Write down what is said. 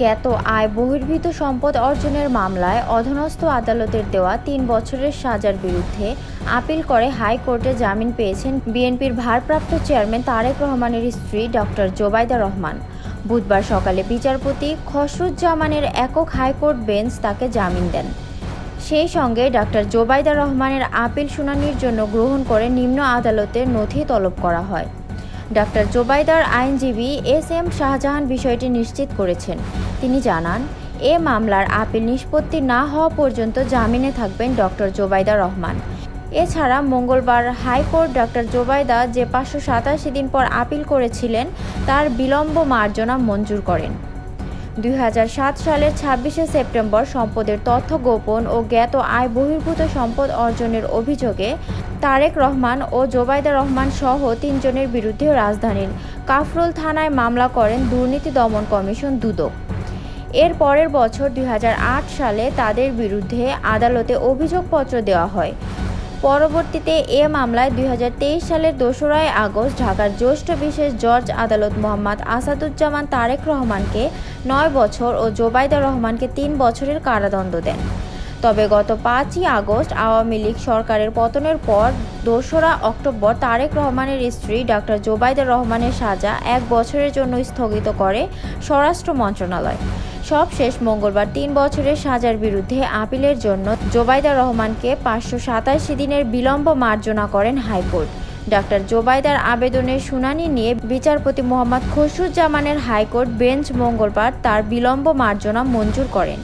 জ্ঞাত আয় বহির্ভূত সম্পদ অর্জনের মামলায় অধীনস্থ আদালতের দেওয়া তিন বছরের সাজার বিরুদ্ধে আপিল করে হাইকোর্টে জামিন পেয়েছেন বিএনপির ভারপ্রাপ্ত চেয়ারম্যান তারেক রহমানের স্ত্রী ডক্টর জোবাইদা রহমান। বুধবার সকালে বিচারপতি খসরুজ্জামানের একক হাইকোর্ট বেঞ্চ তাকে জামিন দেন। সেই সঙ্গে ডক্টর জোবাইদা রহমানের আপিল শুনানির জন্য গ্রহণ করে নিম্ন আদালতের নথি তলব করা হয়। ডক্টর জোবাইদার আইনজীবী এস এম শাহজাহান বিষয়টি নিশ্চিত করেছেন। তিনি জানান, এ মামলার আপিল নিষ্পত্তি না হওয়া পর্যন্ত জামিনে থাকবেন ডক্টর জোবাইদা রহমান। এছাড়া মঙ্গলবার হাইকোর্ট ডক্টর জোবাইদা যে পাঁচশো সাতাশি দিন পর আপিল করেছিলেন, তার বিলম্ব মার্জনা মঞ্জুর করেন। দুই হাজার সাত সালের ছাব্বিশে সেপ্টেম্বর সম্পদের তথ্য গোপন ও জ্ঞাত আয় বহির্ভূত সম্পদ অর্জনের অভিযোগে তারেক রহমান ও জোবাইদা রহমান সহ তিনজনের বিরুদ্ধে রাজধানীর কাফরুল থানায় মামলা করেন দুর্নীতি দমন কমিশন দুদক। এর পরের বছর দুই হাজার আট সালে তাদের বিরুদ্ধে আদালতে অভিযোগপত্র দেওয়া হয়। পরবর্তীতে এ মামলায় দুই হাজার তেইশ সালের দোসরাই আগস্ট ঢাকার জ্যেষ্ঠ বিশেষ জর্জ আদালত মোহাম্মদ আসাদুজ্জামান তারেক রহমানকে নয় বছর ও জোবাইদা রহমানকে তিন বছরের কারাদণ্ড দেন। তবে গত পাঁচই আগস্ট আওয়ামী লীগ সরকারের পতনের পর দোসরা অক্টোবর তারেক রহমানের স্ত্রী ডক্টর জোবাইদা রহমানের সাজা এক বছরের জন্য স্থগিত করে স্বরাষ্ট্র মন্ত্রণালয়। সবশেষ মঙ্গলবার তিন বছরের সাজার বিরুদ্ধে আপিলের জন্য জোবাইদা রহমানকে পাঁচশো সাতাশি দিনের বিলম্ব মার্জনা করেন হাইকোর্ট। ডক্টর জোবাইদার আবেদনের শুনানি নিয়ে বিচারপতি মোহাম্মদ খসরুজ্জামানের হাইকোর্ট বেঞ্চ মঙ্গলবার তার বিলম্ব মার্জনা মঞ্জুর করেন।